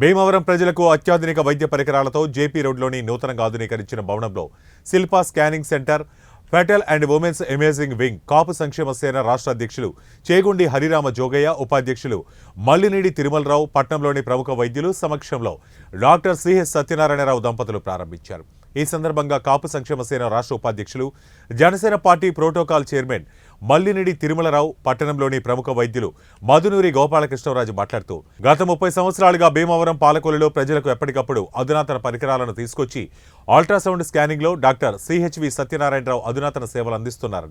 భీమవరం ప్రజలకు అత్యాధునిక వైద్య పరికరాలతో జేపీ రోడ్లోని నూతనంగా ఆధునీకరించిన భవనంలో Shilpa scanning centre fetal and women's amazing wing Kapu Sankshema Sena రాష్ట్ర అధ్యక్షులు చేగుండి హరిరామ జోగయ్య ఉపాధ్యక్షులు మల్లినీడి తిరుమలరావు పట్నంలోని ప్రముఖ వైద్యులు సమక్షంలో డాక్టర్ సిహెచ్ సత్యనారాయణరావు దంపతులు ప్రారంభించారు. ఈ సందర్భంగా కాపు సంక్షేమ సేన రాష్ట్ర ఉపాధ్యక్షులు Janasena party protocol chairman Mallinidi Tirumalarao పట్టణంలోని ప్రముఖ వైద్యులు మధునూరి గోపాలకృష్ణరాజు మాట్లాడుతూ గత ముప్పై సంవత్సరాలుగా భీమవరం పాలకొలులో ప్రజలకు ఎప్పటికప్పుడు అధునాతన పరికరాలను తీసుకొచ్చి అల్ట్రాసౌండ్ స్కానింగ్లో డాక్టర్ సిహెచ్వి సత్యనారాయణరావు అధునాతన సేవలు అందిస్తున్నారు.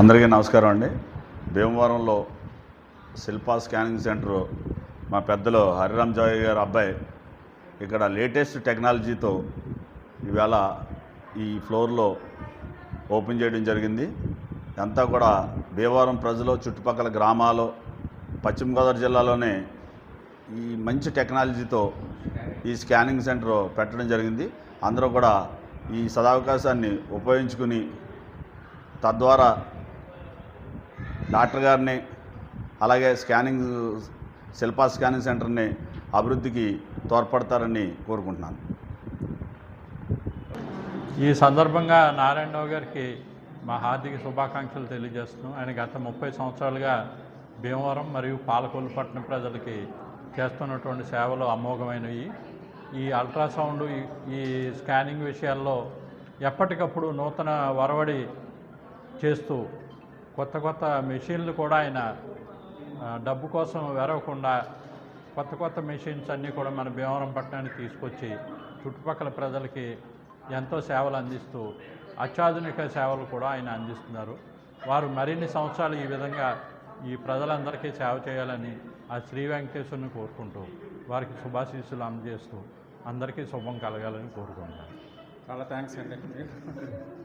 అందరికీ నమస్కారం అండి. భీమవరంలో శిల్పా స్కానింగ్ సెంటర్ మా పెద్దలు హరిరామ్ జాయ్ గారు అబ్బాయి ఇక్కడ లేటెస్ట్ టెక్నాలజీతో ఇవాళ ఈ ఫ్లోర్లో ఓపెన్ చేయడం జరిగింది. అంతా కూడా భీమవరం ప్రజలు చుట్టుపక్కల గ్రామాలు పశ్చిమ గోదావరి జిల్లాలోనే ఈ మంచి టెక్నాలజీతో ఈ స్కానింగ్ సెంటర్ పెట్టడం జరిగింది. అందరూ కూడా ఈ సదావకాశాన్ని ఉపయోగించుకుని తద్వారా డాక్టర్ గారిని అలాగే స్కానింగ్ శిల్పా స్కానింగ్ సెంటర్ని అభివృద్ధికి తోడ్పడతారని కోరుకుంటున్నాను. ఈ సందర్భంగా నారాయణరావు గారికి మా హార్దిక శుభాకాంక్షలు తెలియజేస్తున్నాం ఆయన గత ముప్పై సంవత్సరాలుగా భీమవరం మరియు పాలకొల్లు పట్టణ ప్రజలకి చేస్తున్నటువంటి సేవలు అమోఘమైనవి. ఈ అల్ట్రాసౌండ్ ఈ- స్కానింగ్ విషయాల్లో ఎప్పటికప్పుడు నూతన వరవడి చేస్తూ కొత్త కొత్త మెషిన్లు కూడా ఆయన డబ్బు కోసం వెరవకుండా కొత్త కొత్త మెషిన్స్ అన్నీ కూడా మన భీమవరం పట్టణానికి తీసుకొచ్చి చుట్టుపక్కల ప్రజలకి ఎంతో సేవలు అందిస్తూ అత్యాధునిక సేవలు కూడా ఆయన అందిస్తున్నారు. వారు మరిన్ని సంవత్సరాలు ఈ విధంగా ఈ ప్రజలందరికీ సేవ చేయాలని ఆ శ్రీ వెంకటేశ్వరుని కోరుకుంటూ వారికి శుభాశీస్సులు అందజేస్తూ అందరికీ శుభం కలగాలని కోరుకుంటున్నాను. చాలా థ్యాంక్స్ అండి.